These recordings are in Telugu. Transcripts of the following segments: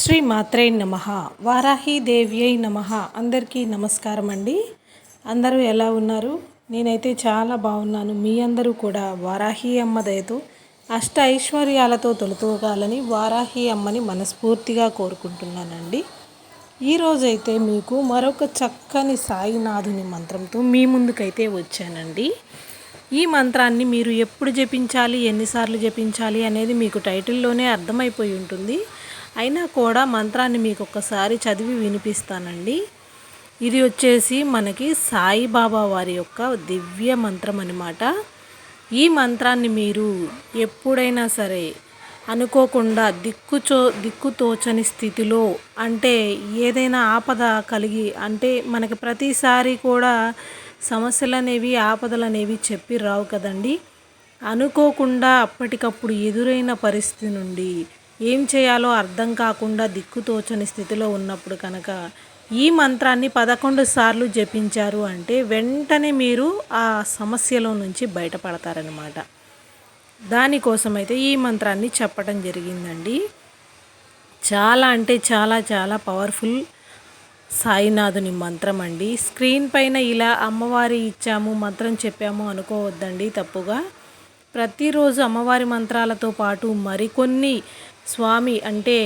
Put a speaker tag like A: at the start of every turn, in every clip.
A: శ్రీ మాత్రే నమ వారాహీదేవ్యై నమ. అందరికీ నమస్కారం అండి. అందరూ ఎలా ఉన్నారు? నేనైతే చాలా బాగున్నాను. మీ అందరూ కూడా వారాహి అమ్మ దయతో అష్ట ఐశ్వర్యాలతో తొలతూగాలని వారాహి అమ్మని మనస్ఫూర్తిగా కోరుకుంటున్నానండి. ఈరోజైతే మీకు మరొక చక్కని సాయినాథుని మంత్రంతో మీ ముందుకైతే వచ్చానండి. ఈ మంత్రాన్ని మీరు ఎప్పుడు జపించాలి ఎన్నిసార్లు జపించాలి అనేది మీకు టైటిల్లోనే అర్థమైపోయి ఉంటుంది. అయినా కూడా మంత్రాన్ని మీకు ఒక్కసారి చదివి వినిపిస్తానండి. ఇది వచ్చేసి మనకి సాయిబాబా వారి యొక్క దివ్య మంత్రం అనమాట ఈ మంత్రాన్ని మీరు ఎప్పుడైనా సరే అనుకోకుండా దిక్కుచో దిక్కుతోచని స్థితిలో అంటే ఏదైనా ఆపద కలిగి అంటే మనకి ప్రతిసారి కూడా సమస్యలు అనేవి ఆపదలు అనేవి చెప్పి రావు కదండి. అనుకోకుండా అప్పటికప్పుడు ఎదురైన పరిస్థితి నుండి ఏం చేయాలో అర్థం కాకుండా దిక్కుతోచని స్థితిలో ఉన్నప్పుడు కనుక ఈ మంత్రాన్ని పదకొండు సార్లు జపించారు అంటే వెంటనే మీరు ఆ సమస్యలో నుంచి బయటపడతారనమాట దానికోసమైతే ఈ మంత్రాన్ని చెప్పడం జరిగిందండి. చాలా అంటే చాలా చాలా పవర్ఫుల్ సాయినాథుని మంత్రం అండి స్క్రీన్ పైన ఇలా అమ్మవారి ఇచ్చాము మంత్రం చెప్పాము అనుకోవద్దండి తప్పుగా. ప్రతిరోజు అమ్మవారి మంత్రాలతో పాటు మరికొన్ని స్వామి అంటే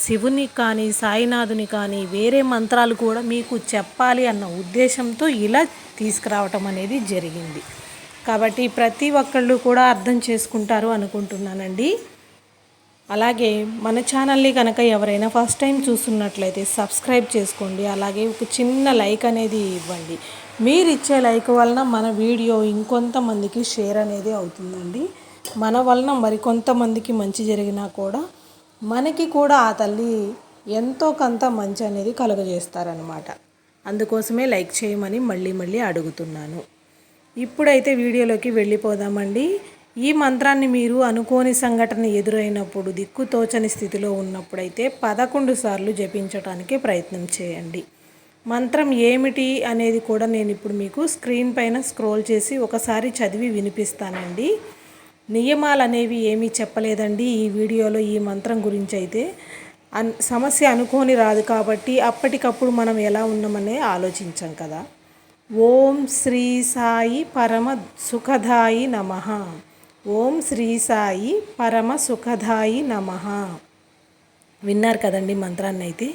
A: శివుని కానీ సాయినాథుని కానీ వేరే మంత్రాలు కూడా మీకు చెప్పాలి అన్న ఉద్దేశంతో ఇలా తీసుకురావటం అనేది జరిగింది. కాబట్టి ప్రతి ఒక్కళ్ళు కూడా అర్థం చేసుకుంటారు అనుకుంటున్నానండి. అలాగే మన ఛానల్ని కనుక ఎవరైనా ఫస్ట్ టైం చూస్తున్నట్లయితే సబ్స్క్రైబ్ చేసుకోండి. అలాగే ఒక చిన్న లైక్ అనేది ఇవ్వండి. మీరు ఇచ్చే లైక్ వలన మన వీడియో ఇంకొంతమందికి షేర్ అనేది అవుతుందండి. మన వలన మరికొంతమందికి మంచి జరిగినా కూడా మనకి కూడా ఆ తల్లి ఎంతో కొంత మంచి అనేది కలుగజేస్తారనమాట అందుకోసమే లైక్ చేయమని మళ్ళీ మళ్ళీ అడుగుతున్నాను. ఇప్పుడైతే వీడియోలోకి వెళ్ళిపోదామండి. ఈ మంత్రాన్ని మీరు అనుకోని సంఘటన ఎదురైనప్పుడు దిక్కు తోచని స్థితిలో ఉన్నప్పుడైతే పదకొండు సార్లు జపించడానికి ప్రయత్నం చేయండి. మంత్రం ఏమిటి అనేది కూడా నేను ఇప్పుడు మీకు స్క్రీన్ పైన స్క్రోల్ చేసి ఒకసారి చదివి వినిపిస్తానండి. నియమాలు అనేవి ఏమీ చెప్పలేదండి ఈ వీడియోలో ఈ మంత్రం గురించి అయితే అన్ సమస్య అనుకోని రాదు కాబట్టి అప్పటికప్పుడు మనం ఎలా ఉన్నామనే ఆలోచించాం కదా. ఓం శ్రీ సాయి పరమ సుఖదాయి నమ. ఓం శ్రీ సాయి పరమ సుఖదాయి నమ. విన్నారు కదండి మంత్రాన్ని అయితే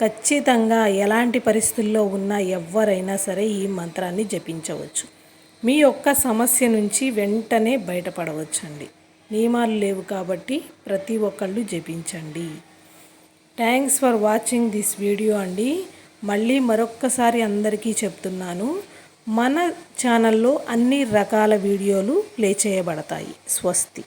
A: ఖచ్చితంగా ఎలాంటి పరిస్థితుల్లో ఉన్నా ఎవరైనా సరే ఈ మంత్రాన్ని జపించవచ్చు. మీ యొక్క సమస్య నుంచి వెంటనే బయటపడవచ్చండి. నియమాలు లేవు కాబట్టి ప్రతి ఒక్కళ్ళు జపించండి. Thanks for watching this video అండి. మళ్ళీ మరొక్కసారి అందరికీ చెప్తున్నాను. మన ఛానల్లో అన్ని రకాల వీడియోలు ప్లే చేయబడతాయి. స్వస్తి.